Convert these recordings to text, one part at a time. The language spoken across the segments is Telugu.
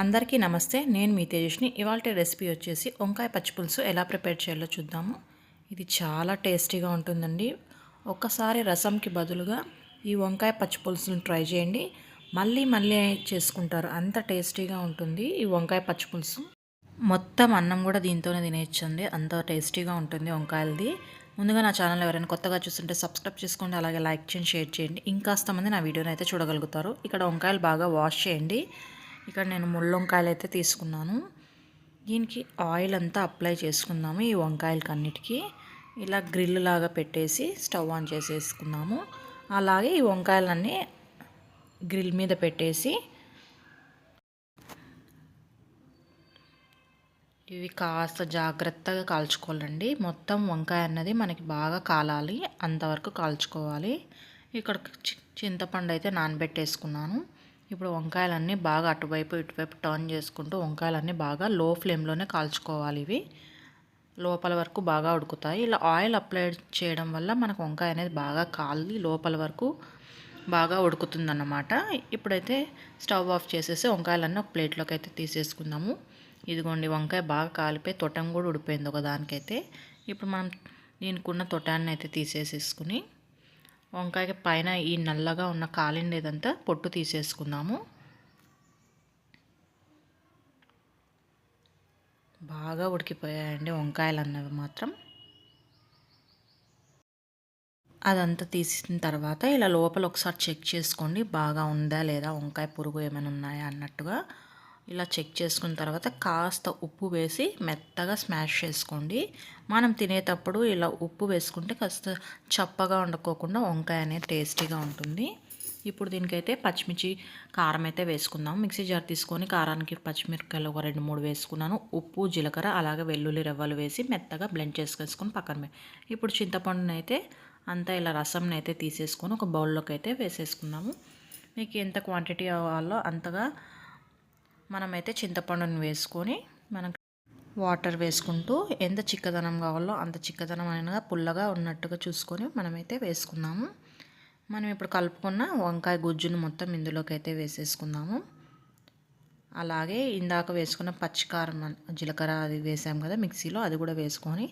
అందరికీ నమస్తే. నేను మీ తేజస్ని ఇవాళ రెసిపీ వచ్చేసి వంకాయ పచ్చిపులుసు ఎలా ప్రిపేర్ చేయాలో చూద్దాము. ఇది చాలా టేస్టీగా ఉంటుందండి. ఒక్కసారి రసంకి బదులుగా ఈ వంకాయ పచ్చిపులుసును ట్రై చేయండి. మళ్ళీ మళ్ళీ చేసుకుంటారు. అంత టేస్టీగా ఉంటుంది ఈ వంకాయ పచ్చిపులుసు మొత్తం అన్నం కూడా దీంతోనే తినేయచ్చండి. అంత టేస్టీగా ఉంటుంది వంకాయలది. ముందుగా నా ఛానల్ ఎవరైనా కొత్తగా చూస్తుంటే సబ్స్క్రైబ్ చేసుకోండి. అలాగే లైక్ చేయండి షేర్ చేయండి. ఇంకాస్త మంది నా వీడియోని అయితే చూడగలుగుతారు. ఇక్కడ వంకాయలు బాగా వాష్ చేయండి. ఇక్కడ నేను ముళ్ళొంకాయలు అయితే తీసుకున్నాను. దీనికి ఆయిల్ అంతా అప్లై చేసుకుందాము ఈ వంకాయలకి అన్నిటికీ ఇలా గ్రిల్ లాగా పెట్టేసి స్టవ్ ఆన్ చేసేసుకున్నాము. అలాగే ఈ వంకాయలన్నీ గ్రిల్ మీద పెట్టేసి ఇవి కాస్త జాగ్రత్తగా కాల్చుకోవాలండి. మొత్తం వంకాయ అన్నది మనకి బాగా కాలాలి అంతవరకు కాల్చుకోవాలి. ఇక్కడ చింతపండు అయితే నానబెట్టేసుకున్నాను. ఇప్పుడు వంకాయలన్నీ బాగా అటువైపు ఇటువైపు టర్న్ చేసుకుంటూ వంకాయలన్నీ బాగా లో ఫ్లేమ్లోనే కాల్చుకోవాలి ఇవి. లోపల వరకు బాగా ఉడుకుతాయి. ఇలా ఆయిల్ అప్లై చేయడం వల్ల మనకు వంకాయ అనేది బాగా కాలి లోపల వరకు బాగా ఉడుకుతుందన్నమాట. ఇప్పుడైతే స్టవ్ ఆఫ్ చేసేసి వంకాయలన్నీ ఒక ప్లేట్లోకి అయితే తీసేసుకుందాము. ఇదిగోండి వంకాయ బాగా కాలిపోయి తొటం కూడా ఉడిపోయింది ఒక దానికైతే ఇప్పుడు మనం దీనికి ఉన్న తొటాన్ని అయితే తీసేసేసుకుని వంకాయకి పైన ఈ నల్లగా ఉన్న కాలిండేదంతా పొట్టు తీసేసుకుందాము. బాగా ఉడికిపోయాయండి వంకాయలు అన్నవి మాత్రం. అదంతా తీసిన తర్వాత ఇలా లోపల ఒకసారి చెక్ చేసుకోండి బాగా ఉందా లేదా వంకాయ పురుగు ఏమైనా ఉన్నాయా అన్నట్టుగా. ఇలా చెక్ చేసుకున్న తర్వాత కాస్త ఉప్పు వేసి మెత్తగా స్మాష్ చేసుకోండి. మనం తినేటప్పుడు ఇలా ఉప్పు వేసుకుంటే కాస్త చప్పగా వండుకోకుండా వంకాయ అనేది టేస్టీగా ఉంటుంది. ఇప్పుడు దీనికైతే పచ్చిమిర్చి కారం అయితే వేసుకుందాం. మిక్సీ జార్ తీసుకొని కారానికి పచ్చిమిరపకాయలు ఒక రెండు మూడు వేసుకున్నాను. ఉప్పు జీలకర్ర అలాగే వెల్లుల్లి రవ్వలు వేసి మెత్తగా బ్లెండ్ చేసుకొని పక్కన ఇప్పుడు చింతపండుని అయితే అంతా ఇలా రసంని అయితే తీసేసుకొని ఒక బౌల్లోకి అయితే వేసేసుకున్నాము మీకు ఎంత క్వాంటిటీ కావాలో అంతగా మనమైతే చింతపండుని వేసుకొని మనం వాటర్ వేసుకుంటూ ఎంత చిక్కదనం కావాలో అంత చిక్కదనం అయినా పుల్లగా ఉన్నట్టుగా చూసుకొని మనమైతే వేసుకున్నాము మనం ఇప్పుడు కలుపుకున్న వంకాయ గుజ్జును మొత్తం ఇందులోకి అయితే వేసేసుకుందాము. అలాగే ఇందాక వేసుకున్న పచ్చికారం జీలకర్ర అది వేసాం కదా మిక్సీలో అది కూడా వేసుకొని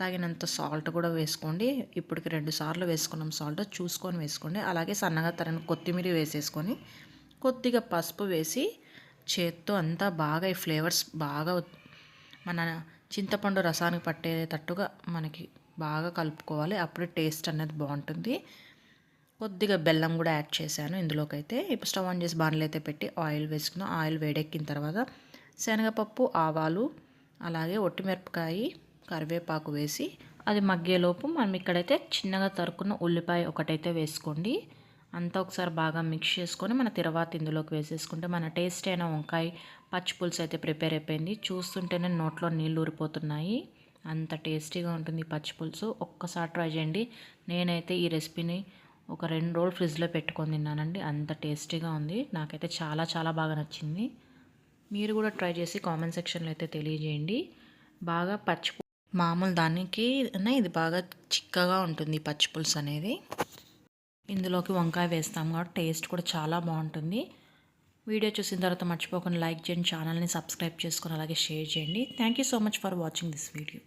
తగినంత సాల్ట్ కూడా వేసుకోండి. ఇప్పటికి రెండు సార్లు వేసుకున్నాం సాల్ట్ చూసుకొని వేసుకోండి. అలాగే సన్నగా తరిగిన కొత్తిమీర వేసేసుకొని కొద్దిగా పసుపు వేసి చేత్తో అంతా బాగా ఈ ఫ్లేవర్స్ బాగా మన చింతపండు రసానికి పట్టేటట్టుగా మనకి బాగా కలుపుకోవాలి. అప్పుడే టేస్ట్ అనేది బాగుంటుంది. కొద్దిగా బెల్లం కూడా యాడ్ చేశాను. ఇందులోకైతే ఇప్పుడు స్టవ్ ఆన్ చేసి బాణలు అయితే పెట్టి ఆయిల్ వేసుకున్నాం ఆయిల్ వేడెక్కిన తర్వాత శనగపప్పు ఆవాలు అలాగే ఒట్టిమిరపకాయ కరివేపాకు వేసి అది మగ్గేలోపు మనం ఇక్కడైతే చిన్నగా తరుకున్న ఉల్లిపాయ ఒకటైతే వేసుకోండి. అంతా ఒకసారి బాగా మిక్స్ చేసుకొని మన తర్వాత ఇందులోకి వేసేసుకుంటే మన టేస్ట్ అయిన వంకాయ పచ్చి పులుసు అయితే ప్రిపేర్ అయిపోయింది. చూస్తుంటేనే నోట్లో నీళ్ళు ఊరిపోతున్నాయి. అంత టేస్టీగా ఉంటుంది పచ్చి పులుసు. ఒక్కసారి ట్రై చేయండి. నేనైతే ఈ రెసిపీని ఒక రెండు రోజులు ఫ్రిడ్జ్లో పెట్టుకొని తిన్నానండి. అంత టేస్టీగా ఉంది. నాకైతే చాలా చాలా బాగా నచ్చింది. మీరు కూడా ట్రై చేసి కామెంట్ సెక్షన్లో అయితే తెలియజేయండి. బాగా పచ్చి మామూలు దానికి ఇది బాగా చిక్కగా ఉంటుంది పచ్చి పులుసు అనేది. ఇందులోకి వంకాయ వేస్తాం కాబట్టి టేస్ట్ కూడా చాలా బాగుంటుంది. వీడియో చూసిన తర్వాత మర్చిపోకుండా లైక్ చేయండి ఛానల్ని సబ్స్క్రైబ్ చేసుకొని అలాగే షేర్ చేయండి. Thank you so much for watching this video